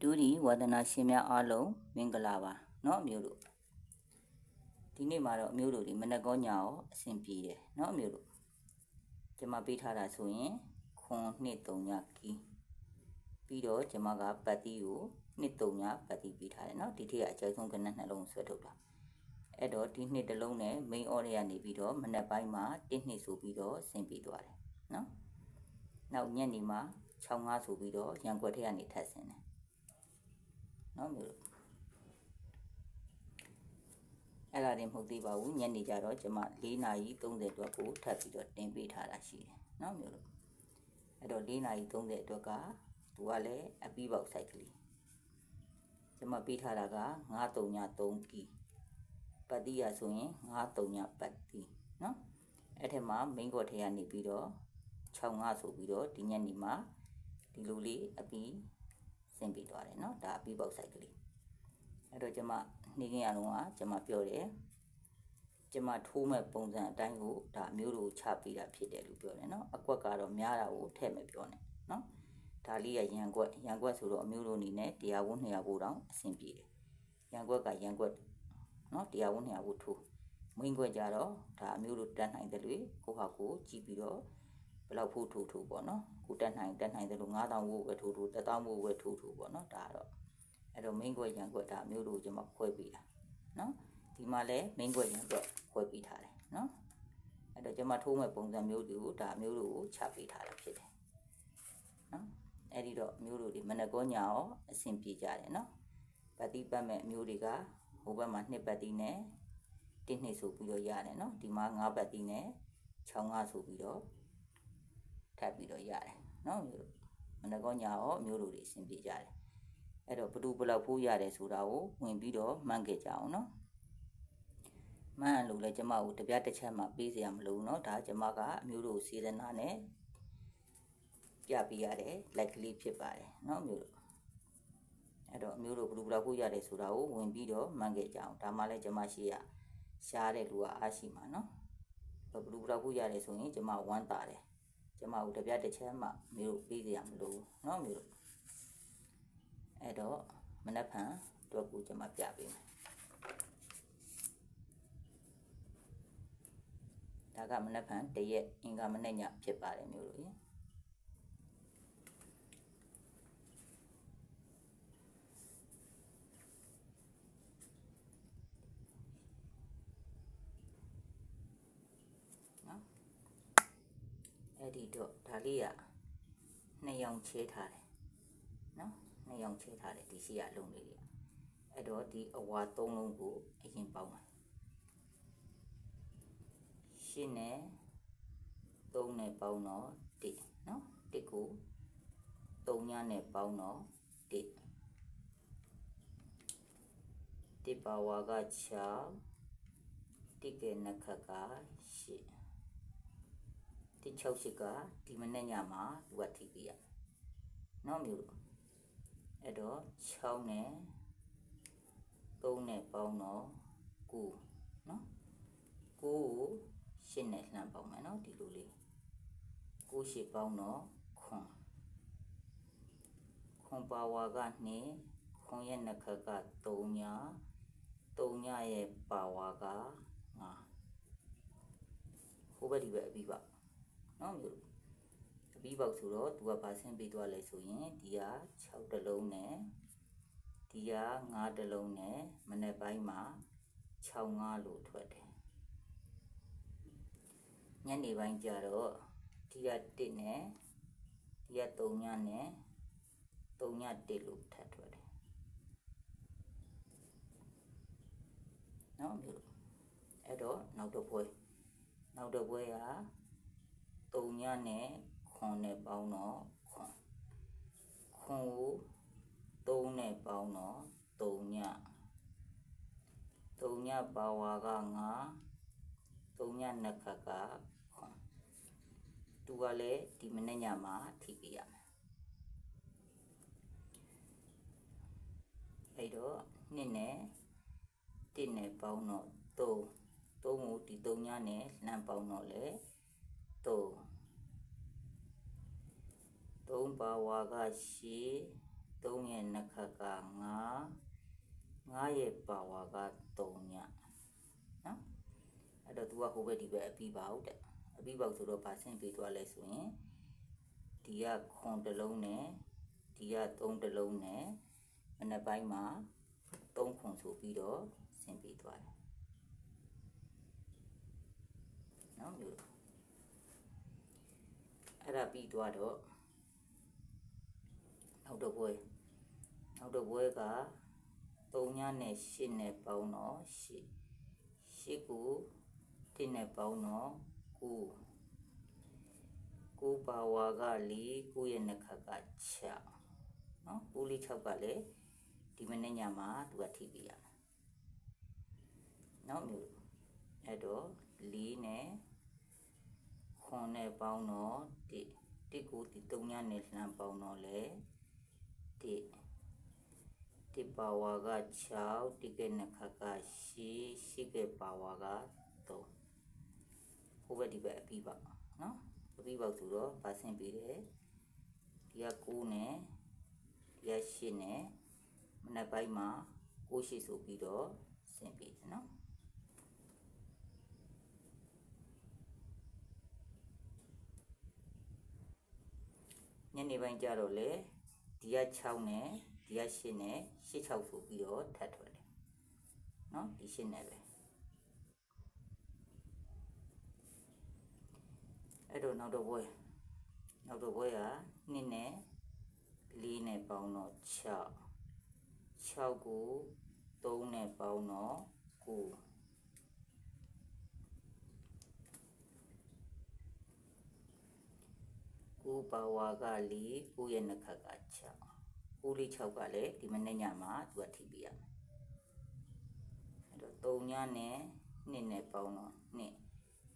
ဒုတိဝါဒနာရှင်များအားလုံးမင်္ဂလာပါเนาะအမျိုးတို့ဒီနေ့မှာတော့အမျိုးတို့ဒီမနက်ကောညောအဆင်ပြေတယ်เนาะအမျိုးတို့ကျွန်မပေးထားတာဆိုရင်ခွန်နှစ်3ညကီပြီးတော့ကျွန်မကပတ်တီကိုနှစ်3ညပတ်တီပေးထားတယ်เนาะဒီထည့်ကအကျဉ်းဆုံးကနက်နှလုံးဆွဲထုတ်တာအဲ့တော့ဒီနှစ်တစ်လုံးနဲ့ main order ကနေပြီးတော့မနက်ပိုင်းမှာတစ်နှစ်ဆိုပြီးတော့ဆင်ပြေသွားတယ်เนาะနောက်ညနေမှာ65ဆိုပြီးတော့ရန်ကွက်ထက်ကနေထပ်ဆင်တယ် နော်မျိုးတို့အဲ့ဒါတွေမဟုတ်သေးပါဘူးညနေကြတော့ကျွန်မ4နာရီ30အတွက်ကိုထပ်ပြီးတော့တင်ပေးထားတာရှိတယ်နော်မျိုးတို့အဲ့တော့4နာရီ30အတွက်ကသူကလည်းအပီးပေါက်ဆိုင်ကလေးကျွန်မပေးထားတာက933ကီပတ်တိရဆိုရင်933ညပတ်တိနော်အဲ့ထက်မှာ main ကော့ထဲကနေပြီးတော့65ဆိုပြီးတော့ဒီညနေမှာဒီလိုလေးအပီး ဆင့်ပြီးသွားတယ်နော်ဒါအပီးပေါက်ဆိုင်ကလေးအဲ့တော့ကျွန်မနေခင်ရတော့ကကျွန်မပြောတယ်ကျွန်မထိုးမဲ့ပုံစံအတိုင်းကိုဒါမျိုးလိုချပေးတာဖြစ်တယ်လို့ပြောတယ်နော်အကွက်ကတော့များတာကိုထည့်မယ်ပြောနေနော်ဒါလေးကရန်ကွက်ရန်ကွက်ဆိုတော့အမျိုးလိုအနေနဲ့100ဝန်း200ဝန်းတောင်အဆင်ပြေတယ်ရန်ကွက်ကရန်ကွက်နော်100ဝန်း200ဝန်းထိုးမင်းကွက်ကြတော့ဒါအမျိုးလိုတန်းနိုင်တယ်လေကိုဟာကိုကြည့်ပြီးတော့ ဘယ်လောက်ဖို့ထိုးထိုးပေါ့နော်ကိုတက်နိုင်တက်နိုင်တယ်လို့9000ဝုတ်ပဲထိုးထိုး1000ဝုတ်ပဲထိုးထိုးပေါ့နော်ဒါတော့အဲ့တော့ main ကွက်ရန်ကွက်ဒါမျိုးတို့ကျွန်မခွဲပေးတာနော်ဒီမှာလည်း main ကွက်ရန်ကွက်ခွဲပေးထားတယ်နော်အဲ့တော့ကျွန်မထိုးမဲ့ပုံစံမျိုးတွေကိုဒါမျိုးတို့ကိုချပေးထားတာဖြစ်တယ်နော်အဲ့ဒီတော့မျိုးတို့ဒီမနက်ကောညာရောအဆင်ပြေကြတယ်နော်ပတ်တိပတ်မဲ့မျိုးတွေကဟိုဘက်မှာနှစ်ပတ်တိနဲ့တစ်နှစ်ဆိုပြီးတော့ရတယ်နော်ဒီမှာ၅ပတ်တိနဲ့6ငါဆိုပြီးတော့ ထပ်ပြီးတော့ရတယ်နော်မျိုးတို့မနကောညာရောမျိုးတို့တွေအဆင်ပြေကြတယ်အဲ့တော့ဘသူဘလောက်ဖိုးရတယ်ဆိုတာကိုဝင်ပြီးတော့မှန်းခဲ့ကြအောင်နော်မှန်းလို့လည်းကျမကိုတပြားတစ်ချက်မှပေးစရာမလိုဘူးနော်ဒါကျမကအမျိုးတို့စေတနာနဲ့ပြပေးရတဲ့လက်ကလေးဖြစ်ပါတယ်နော်မျိုးတို့အဲ့တော့အမျိုးတို့ဘလူဘလောက်ဖိုးရတယ်ဆိုတာကိုဝင်ပြီးတော့မှန်းခဲ့ကြအောင်ဒါမှလည်းကျမရှိရရှားတဲ့လူကအားရှိမှာနော်ဘလူဘလောက်ဖိုးရတယ်ဆိုရင်ကျမဝမ်းသာတယ် ကျမတို့တပြတ်တစ်ချက်မှမျိုးတို့ပေးစရာမလိုဘူးเนาะမျိုးတို့အဲ့တော့မနက်ဖြန်အတွက်ကိုကျမပြပေးမယ်ဒါကမနက်ဖြန်တရက်အင်္ဂါမနေ့ညဖြစ်ပါတယ်မျိုးတို့ရေ အဲ့ဒီတော့ဒါလေးကနှစ်ယောင်ချဲထားတယ်နော်နှစ်ယောင်ချဲထားတယ်ဒီရှိရလုံးလေးတွေအဲ့တော့ဒီအဝါ၃လုံးကိုအရင်ပေါင်းမယ်ရှင်းနဲ့၃နဲ့ပေါင်းတော့၁နော်၁ကို၃ညနဲ့ပေါင်းတော့၁တစ်ပါဝါက6တစ်ကဲနခက8 တစ်68ကဒီမနေ့ညမှာသူကထိပြရနော်မျိုးလို့အဲ့တော့6နဲ့3နဲ့ပေါင်းတော့9နော်9ကို8နဲ့လှမ်းပေါင်းမယ်နော်ဒီလိုလေး9 8ပေါင်းတော့ခွန်ခွန်ပါဝါက2ခွန်ရဲ့နှခက3ည3ညရဲ့ပါဝါက5ဟိုဘက်ဒီဘက်အပြီးပါ နော်မျိုးအပြီးပေါက်ဆိုတော့သူကဗာဆင်းပေးသွားလဲဆိုရင်ဒီက6တလုံးနဲ့ဒီက9တလုံးနဲ့မနေ့ပိုင်းမှာ6 5လို့ထွက်တယ်ညနေပိုင်းကျတော့ဒီက1နဲ့ဒီက3ညနဲ့3ည1လို့ထပ်ထွက်တယ်နော်မျိုးအဲ့တော့နောက်တစ်ပွဲနောက်တစ်ပွဲက 3ညနဲ့ခွန်နဲ့ပေါင်းတော့ခွန်ခွန်ကို3နဲ့ပေါင်းတော့3ည3ညပါဝါက9 3ညနှစ်ခတ်ကခွန်သူကလည်းဒီမနေ့ညမှာထိပြရမယ်အဲ့တော့နှစ်နဲ့1နဲ့ပေါင်းတော့3 3ကိုဒီ3ညနဲ့လှမ်းပေါင်းတော့လေ 3 3ပါဝါက8 3ရဲ့နှစ်ခက်က9 9ရဲ့ပါဝါက3ညနော်အဲ့တော့ तू ကဟိုဘက်ဒီဘက်အပြီးပါဟုတ်တဲ့အပြီးပေါက်ဆိုတော့ပါဆင့်ပေးသွားလဲဆိုရင်ဒီကခွန်တစ်လုံးနဲ့ဒီက3တစ်လုံးနဲ့မနေ့ပိုင်းမှာ3ခွန်ဆိုပြီးတော့ဆင့်ပေးသွားတယ်နော်မျိုး အဲ့ဒါပြီးသွားတော့နောက်တော့ဘွဲနောက်တော့ဘွဲက3ညနဲ့8နဲ့ပေါင်းတော့8 8ကို1နဲ့ပေါင်းတော့9 9ပါဝါက4 9ရဲ့နှစ်ခက်က6နော်9လေး6ကလည်းဒီမနေ့ညမှာသူကထိပြရမယ်နော်မျိုးအဲ့တော့4နဲ့ ခွန်နဲ့ပေါင်းတော့1 1ကိုဒီ3ညနဲ့လှမ်းပေါင်းတော့လေ1ဒီပါဝါက6ဒီကနှစ်ခက်က8ရှိကပါဝါက3ဟိုဘက်ဒီဘက်အပြီးပါနော်အပြီးပါဆိုတော့ပါဆင့်ပေးတယ်ဒီက9နဲ့ဒီက8နဲ့မနက်ပိုင်းမှာ9ရှိဆိုပြီးတော့ဆင့်ပေးတယ်နော် ညနေပိုင်းကြတော့လေဒီက6နဲ့ဒီက8နဲ့8 6ဆိုပြီးတော့ထပ်ထွက်တယ်เนาะဒီ8နဲ့ပဲအဲ့တော့နောက်တော့ဘွဲနောက်တော့ဘွဲက2နဲ့4နဲ့ပေါင်းတော့6 6ကို3နဲ့ပေါင်းတော့9 9ပါဝါက4 9ရဲ့နှစ်ခက်က6 9လေး6ကလည်းဒီမနေ့ညမှာသူကထိပြရမယ်အဲ့တော့3ညနဲ့2နဲ့ပေါင်းတော့2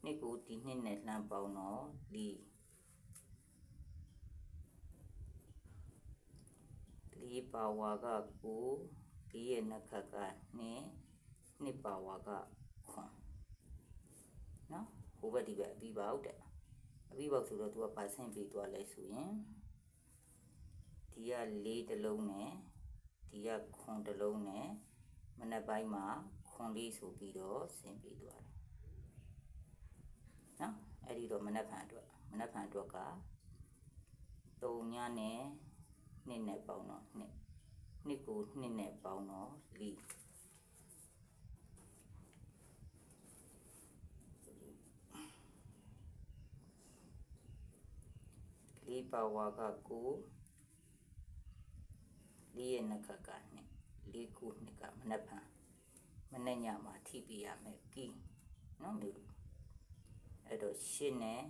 2ကိုဒီ2နဲ့လှမ်းပေါင်းတော့4 4ပါဝါက9 4ရဲ့နှစ်ခက်က2 2ပါဝါက9နော်ဟိုဘက်ဒီဘက်အပြီးပါဟုတ်တယ် 3ပေါက်ဆိုတော့ तू ကပါဆင့်ပြီးသွားလိုက်ဆိုရင်ဒီက၄တလုံးနဲ့ဒီကခွန်တလုံးနဲ့မနက်ပိုင်းမှာခွန်လေးဆိုပြီးတော့ဆင်ပြီးသွားတယ်နော်အဲ့ဒီတော့မနက်ဖြန်အတွက်မနက်ဖြန်အတွက်က၃ညနဲ့နှစ်နဲ့ပေါင်းတော့နှစ်နှစ်ကိုနှစ်နဲ့ပေါင်းတော့၄ ၄ပါဝါက9လေးရဲ့နှခကနှစ်လေးခုနှစ်ကမနှက်ဖန်မနှက်ညမှာထိပြရမယ်ကီးနော်မြို့အဲ့တော့ရှင်းနဲ့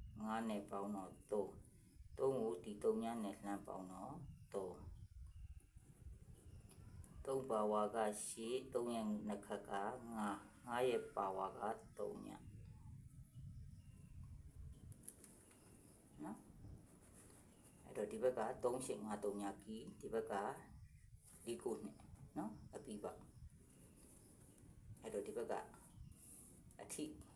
9နဲ့ပေါင်းတော့3 3ကိုဒီ3ညနဲ့လှမ်းပေါင်းတော့3 3ပါဝါက8 3ရဲ့နှခက9 9ရဲ့ပါဝါက3ည တော့ဒီဘက်က3ရှင်5 3ညကီဒီဘက်ကဒီကိုနှစ်နော်အပြီးပါအဲ့တော့ဒီဘက်ကအထိထိ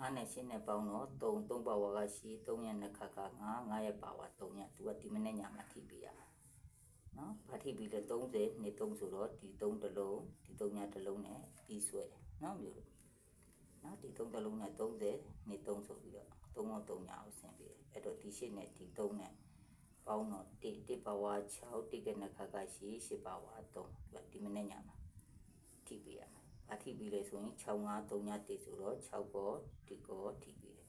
9နဲ့10နဲ့ပေါင်းတော့3 3ပါဝါကရှိ3ရနှစ်ခါက9 9ရဲ့ပါဝါ3ရသူကဒီမနေ့ညမှာထိပြီးရမှာနော်ဗာထိပြီးလဲ30နေ3ဆိုတော့ဒီ3တလုံးဒီ3ညတလုံးနဲ့ပြီးဆွဲနော်မျိုးလို့နော်ဒီ3တလုံးနဲ့30နေ3ဆိုပြီးတော့3ရော3ညအောင်ဆင်ပြီးအဲ့တော့ဒီ8နဲ့ဒီ3နဲ့ပေါင်းတော့1 1ပါဝါ6 1ကနှစ်ခါကရှိ8ပါဝါ3ဒီမနေ့ညမှာထိပြီးရမှာ ဗာထိပြီးလဲဆိုရင်6 5 3ညတိဆိုတော့6ကောဒီကောထိပြီးတယ်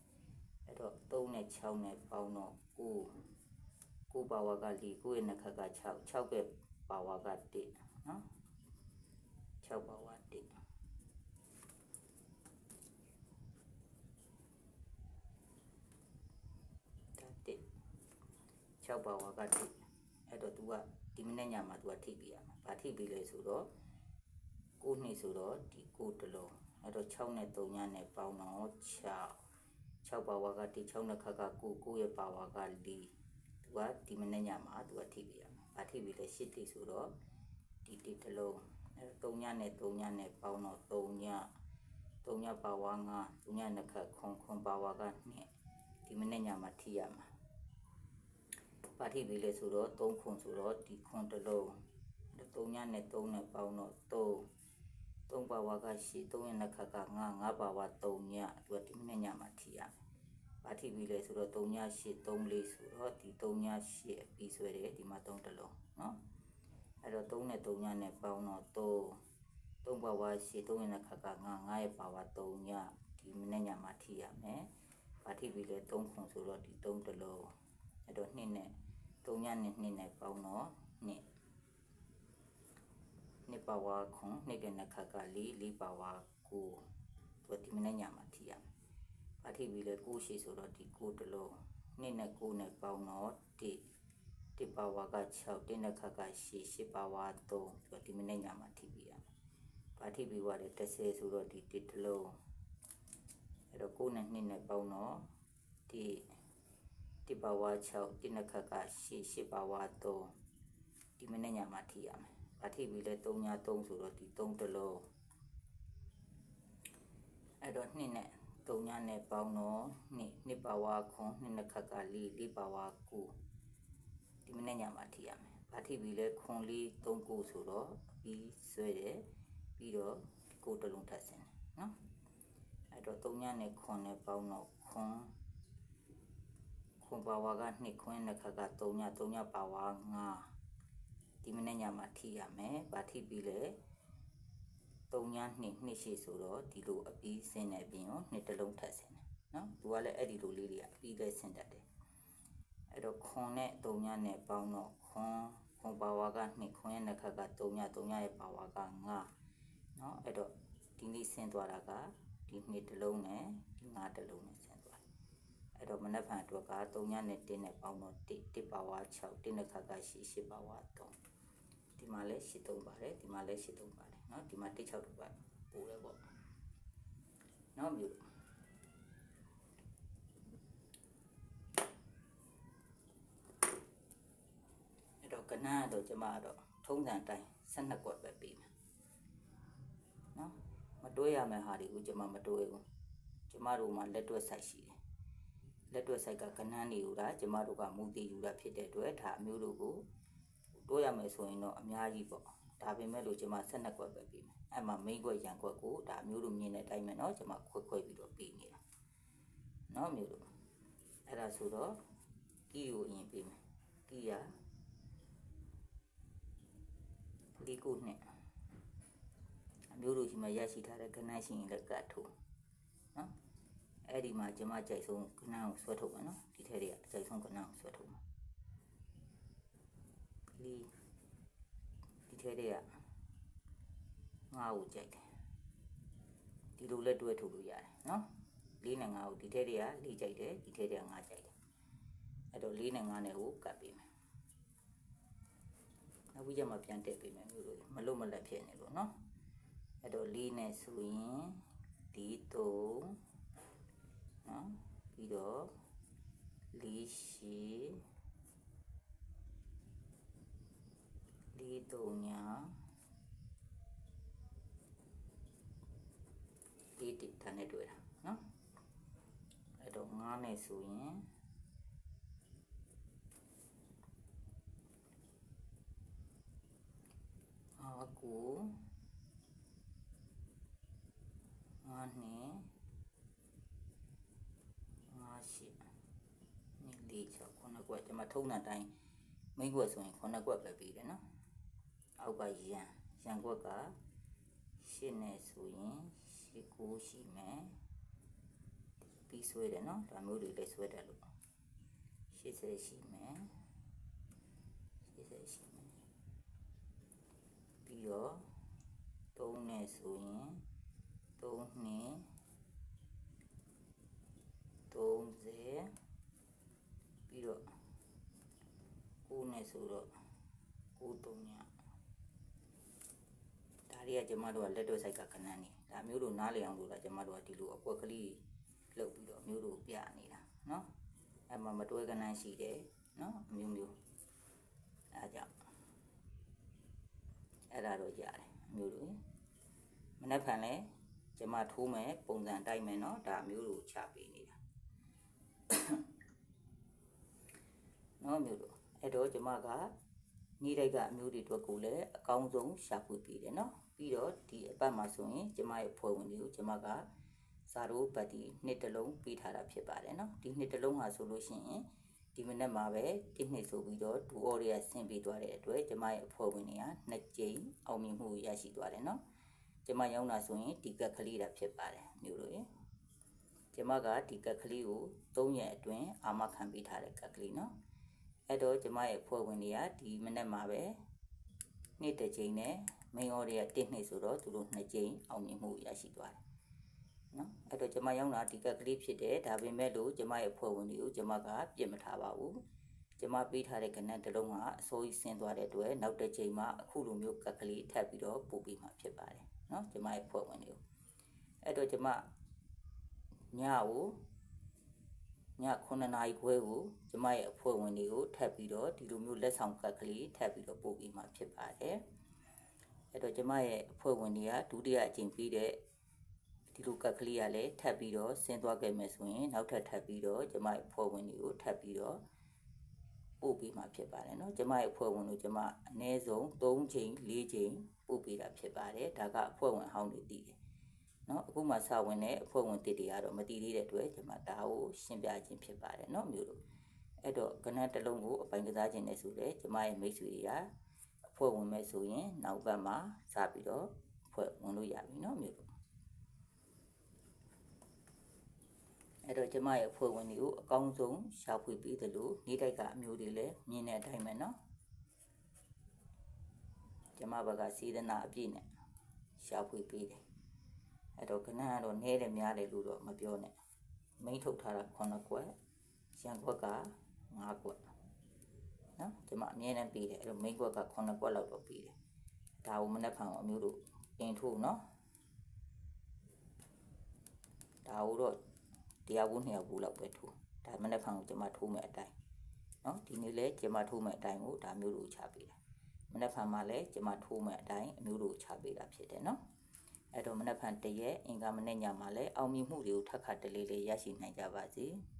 အဲ့တော့3နဲ့6နဲ့ပေါင်းတော့9 9ပါဝါက4 9ရဲ့နှစ်ခက်က6 6ရဲ့ပါဝါက1နော်6ပါဝါ1ဒါ1 6ပါဝါက1အဲ့တော့ तू ကဒီမနေ့ညမှာ तू ကထိပ်ပြရမှာဘာထိပ်ပြီးလဲဆိုတော့ 9နှစ်ဆိုတော့ဒီ9တလုံးအဲ့တော့6နဲ့3ညနဲ့ပေါင်းတော့6 6ပါဝါက1 6နှစ်ခက်က9 9ရဲ့ပါဝါက4သူကဒီမနေ့ညမှာသူကထိပြရမှာဘာထိပြီလဲရှစ်တိဆိုတော့ဒီတိတစ်လုံးအဲ3ညနဲ့3ညနဲ့ပေါင်းတော့3ည3ညပါဝါ9 3ညနှစ်ခတ်ခွန်ခွန်ပါဝါက2ဒီမနေ့ညမှာထိရမှာဘာထိပြီလဲဆိုတော့3ခွန်ဆိုတော့ဒီခွန်တစ်လုံး3ညနဲ့3နဲ့ပေါင်းတော့3 3ပါဝါကရှိ3ရင်တစ်ခါက9 9ပါဝါ3ညသူကဒီမိနစ်ညမှာထီရမယ်။ဘာထီပြီးလဲဆိုတော့3ည8 3လေးဆိုတော့ဒီ3ည8အပြီးဆွဲတယ်ဒီမှာ3တလုံးနော်။အဲ့တော့3နဲ့3ညနဲ့ပေါင်းတော့3 3ပါဝါရှိ3ရင်တစ်ခါက9 9ရဲ့ပါဝါ3ညဒီမိနစ်ညမှာထီရမယ်။ဘာထီပြီးလဲ3ခုဆိုတော့ဒီ3တလုံးအဲ့တော့2နဲ့3ညနဲ့2နဲ့ပေါင်းတော့2 နှစ်ပါဝါခွန်နှစ်ကနှစ်ခါကလေးလေးပါဝါကိုသူဒီမနေ့ညမှာထိရမယ်။ဘာထိပြီလဲကိုရှိဆိုတော့ဒီကိုတလုံးနှစ်နဲ့ကိုနဲ့ပေါင်းတော့ဒီဒီပါဝါက6တင်းနှစ်ခါက8 8ပါဝါ3သူဒီမနေ့ညမှာထိပြီရမယ်။ဘာထိပြီွားတယ်30ဆိုတော့ဒီတစ်တလုံးအဲ့တော့ကိုနဲ့နှစ်နဲ့ပေါင်းတော့ဒီဒီပါဝါ6တင်းနှစ်ခါက8 8ပါဝါ3ဒီမနေ့ညမှာထိရမယ်။ ဘာထိပြီလဲ3ည3ဆိုတော့ဒီ3တလုံးအဲ့တော့နှစ်နဲ့3ညနဲ့ပေါင်းတော့နှစ်နှစ်ပါဝါခွန်နှစ်နှစ်ခက်ကလေးလေးပါဝါ9ဒီမနေ့ညမှာထိရမယ်။ဘာထိပြီလဲခွန်လေး3ကိုဆိုတော့ပြီးဆွဲတယ်ပြီးတော့ကိုတလုံးထပ်စင်တယ်နော်။အဲ့တော့3ညနဲ့ခွန်နဲ့ပေါင်းတော့ခွန်ခွန်ပါဝါကနှစ်ခွန်းနှစ်ခက်က3ည3ညပါဝါ9 ဒီမနေ့ညမှာထိရမယ်။ဘာထိပြီလဲ3ညနှစ်နှစ်ရှိဆိုတော့ဒီလိုအပြီးစင်းနေပြင်ရောနှစ်တလုံးထပ်စင်းတယ်နော်။သူကလည်းအဲ့ဒီလိုလေးတွေအပြီးလဲစင်းတတ်တယ်။အဲ့တော့ခွန်နဲ့3ညနဲ့ပေါင်းတော့ခွန်ခွန်ပါဝါကနှစ်ခွန်းရဲ့နှစ်ခက်က3ည3ညရဲ့ပါဝါက9နော်။အဲ့တော့ဒီနေ့ဆင်းသွားတာကဒီနှစ်တလုံးနဲ့ဒီ9တလုံးနဲ့ဆင်းသွားတယ်။အဲ့တော့မနက်ဖြန်အတွက်က3ညနဲ့1နဲ့ပေါင်းတော့1 1ပါဝါ6 1နှစ်ခက်က8 8ပါဝါ3 ဒီမှာလည်း8 3ပါတယ်ဒီမှာလည်း8 3ပါတယ်เนาะဒီမှာ1 6တူပါပို့လဲပေါ့เนาะမြို့အဲ့တော့ကနန်းတော့ကျမတော့ထုံးစံတိုင်း12ကွက်ပဲပြီးမယ်เนาะမတွေးရမယ့်ဟာတွေကိုကျမမတွေးဘူးကျမတို့မှာလက်တွက်ဆိုင်ရှိတယ်လက်တွက်ဆိုင်ကကနန်းနေယူတာကျမတို့ကမူတည်ယူတာဖြစ်တဲ့အတွက်ဒါအမျိုးတို့ကို တိုးရမယ်ဆိုရင်တော့အများကြီးပေါ့ဒါပေမဲ့လို့ကျမ12ကွက်ပဲပြီးမယ်အဲ့မှာမိတ်ကွက်ရန်ကွက်ကိုဒါအမျိုးတို့မြင်တဲ့အတိုင်းပဲเนาะကျမခွက်ခွက်ပြီးတော့ပြီးနေတာเนาะမျိုးတို့အဲ့ဒါဆိုတော့ကီကိုအရင်ပြီးမယ်ကီရဒီကိုနဲ့အမျိုးတို့ရှိမှရရှိထားတဲ့ကနန်းရှင်ရင်လည်းကတ်ထိုးเนาะအဲ့ဒီမှာကျမကြိုက်ဆုံးကနန်းကိုဆွဲထုတ်မယ်เนาะဒီထက်တွေ ထဲတွေကငါ့ကိုကြိုက်တယ်ဒီလိုလက်တွဲထုတ်လို့ရတယ်နော်လေးနဲ့ငါ့ကိုဒီထဲတွေကလေးကြိုက်တယ်ဒီထဲတွေကငါကြိုက်တယ်အဲ့တော့လေးနဲ့ငါနဲ့ကိုကတ်ပေးမယ်နောက်ပြီးကြမှာပြန်တက်ပေးမယ်မျိုးလို့မလို့မလက်ဖြစ်နေလို့နော်အဲ့တော့လေးနဲ့ဆိုရင်ဒီ3နော်ပြီးတော့လေးရှိ လေးတုံညာလေးတိတန်းနဲ့တွေ့တာနော်အဲ့တော့ငါးနဲ့ဆိုရင်အာကိုငါးနဲ့ငါးရှိနေလေးချောခုနကကျွန်မထုံးတဲ့အတိုင်းမိတ်ွက်ဆိုရင်ခုနကွက်ပဲပြီးတယ်နော် အောက်ကရန်ရန်ကွက်ကရှင်းနေဆိုရင်ရှစ်ကိုရှိမယ်ပြီးဆွဲတယ်နော်ဒါမျိုးတွေလည်းဆွဲတယ်လို့80ရှိမယ်80ရှိမယ်ပြီးတော့3နဲ့ဆိုရင်3နှစ်30ပြီးတော့9နဲ့ဆိုတော့9 3ည လေးကကျမတို့ကလက်တော့ဆိုင်ကခဏနေဒါမျိုးတို့နားလည်အောင်လို့လားကျမတို့ကဒီလိုအကွက်ကလေးလှုပ်ပြီးတော့မျိုးတို့ပြနေတာနော်အဲ့မှာမတွဲကနန်းရှိတယ်နော်အမျိုးမျိုးအဲ့ကြောင့်အဲ့ဒါတော့ကြားတယ်မျိုးတို့မနှက်ဖန်လဲကျမထိုးမယ်ပုံစံတိုက်မယ်နော်ဒါမျိုးတို့ချပေးနေတာနော်မျိုးတို့အဲ့တော့ကျမကနေ့တိုင်းကအမျိုးတွေအတွက်ကိုလည်းအကောင်းဆုံးရှာဖွေပေးတယ်နော် ပြီးတော့ဒီအပတ်မှာဆိုရင်ကျမရဲ့ဖွဲ့ဝင်တွေကိုကျမကစာရိုးပတ်တီနှစ်တစ်လုံးပေးထားတာဖြစ်ပါတယ်နော်ဒီနှစ်တစ်လုံးဟာဆိုလို့ရှိရင်ဒီမနေ့မှာပဲတစ်နှစ်ဆိုပြီးတော့ဒူအော်ရီယာဆင်ပေးသွားတဲ့အတွက်ကျမရဲ့အဖွဲ့ဝင်တွေကနှစ်ကြိမ်အောင်မြင်မှုရရှိသွားတယ်နော်ကျမရောက်လာဆိုရင်ဒီကက်ကလေးတာဖြစ်ပါတယ်မျိုးတို့ရေကျမကဒီကက်ကလေးကို3ရက်အတွင်းအာမခံပေးထားတဲ့ကက်ကလေးနော်အဲ့တော့ကျမရဲ့အဖွဲ့ဝင်တွေကဒီမနေ့မှာပဲနေ့တစ်ကြိမ်နဲ့ main order က1နှစ်ဆိုတော့သူတို့2ကြိမ်အောင်မြင်မှုရရှိသွားတယ်နော်အဲ့တော့ကျမရောက်လာဒီကက်ကလေးဖြစ်တယ်ဒါပေမဲ့လို့ကျမရဲ့ဖွဲ့ဝင်တွေကိုကျမကပြစ်မထားပါဘူးကျမပေးထားတဲ့ကဏ္ဍတစ်လုံးကအစိုးရဆင်းသွားတဲ့အတွက်နောက်တစ်ချိန်မှာအခုလိုမျိုးကက်ကလေးထပ်ပြီးတော့ပို့ပြီးမှဖြစ်ပါတယ်နော်ကျမရဲ့ဖွဲ့ဝင်တွေကိုအဲ့တော့ကျမညကိုည9နာရီခွဲကိုကျမရဲ့အဖွဲ့ဝင်တွေကိုထပ်ပြီးတော့ဒီလိုမျိုးလက်ဆောင်ကက်ကလေးထပ်ပြီးတော့ပို့ပြီးမှဖြစ်ပါတယ် အဲ့တော့ကျမရဲ့အဖွဲ့ဝင်တွေကဒုတိယအကြိမ်ပြီးတဲ့ဒီလိုကက်ကလေးကလည်းထပ်ပြီးတော့ဆင်းသွားခဲ့မယ်ဆိုရင်နောက်ထပ်ထပ်ပြီးတော့ကျမရဲ့အဖွဲ့ဝင်တွေကိုထပ်ပြီးတော့ပို့ပေးမှာဖြစ်ပါတယ်เนาะကျမရဲ့အဖွဲ့ဝင်တို့ကျမအနည်းဆုံး3ချိန်4ချိန်ပို့ပေးတာဖြစ်ပါတယ်ဒါကအဖွဲ့ဝင်ဟောင်းတွေတည်တယ်เนาะအခုမှစဝင်တဲ့အဖွဲ့ဝင်တစ်တွေကတော့မတည်သေးတဲ့အတွက်ကျမဒါကိုရှင်းပြခြင်းဖြစ်ပါတယ်เนาะမျိုးတို့အဲ့တော့ကဏ္ဍတစ်လုံးကိုအပိုင်ကစားခြင်းနဲ့ဆိုလေကျမရဲ့မိတ်ဆွေတွေကအ ဖွဲ့ဝင်မဲ့ဆိုရင်နောက်ဘက်မှာစပြီးတော့ဖွဲ့ဝင်လို့ရပြီเนาะမျိုးတို့အဲ့တော့ကျမရဲ့အဖွဲ့ဝင်တွေကိုအကောင်းဆုံးရှာဖွေပေးတယ်လို့နေ့တိုက်ကအမျိုးတွေလည်းမြင်တဲ့အတိုင်းပဲเนาะကျမဘက်ကစေတနာအပြည့်နဲ့ရှာဖွေပေးတယ်အဲ့တော့ခဏကတော့နဲတယ်များတယ်လို့တော့မပြောနဲ့မိန်ထုတ်ထားတာ9ကွက်ရန်ကွက်က9ကွက် နော်ကျမအမြဲတမ်းပေးတယ်အဲ့တော့မိန်ကွက်က9ကွက်လောက်တော့ပေးတယ်ဒါကိုမနေ့ကအမျိုးတို့အင်ထို့နော်ဒါကိုတော့တရားဘူးနှစ်ယောက်ဘူးလောက်ပဲထိုးဒါမနေ့ကကိုကျမထိုးမယ်အတိုင်းနော်ဒီနေ့လဲကျမထိုးမယ်အတိုင်းကိုဒါမျိုးတို့ချပေးတာမနေ့ကမှလည်းကျမထိုးမယ်အတိုင်းအမျိုးတို့ချပေးတာဖြစ်တယ်နော်အဲ့တော့မနက်ဖြန်တရက်အင်္ဂါမနေ့ညမှာလည်းအောင်မြင်မှုတွေကိုထပ်ခါတလေလေးရရှိနိုင်ကြပါစေ။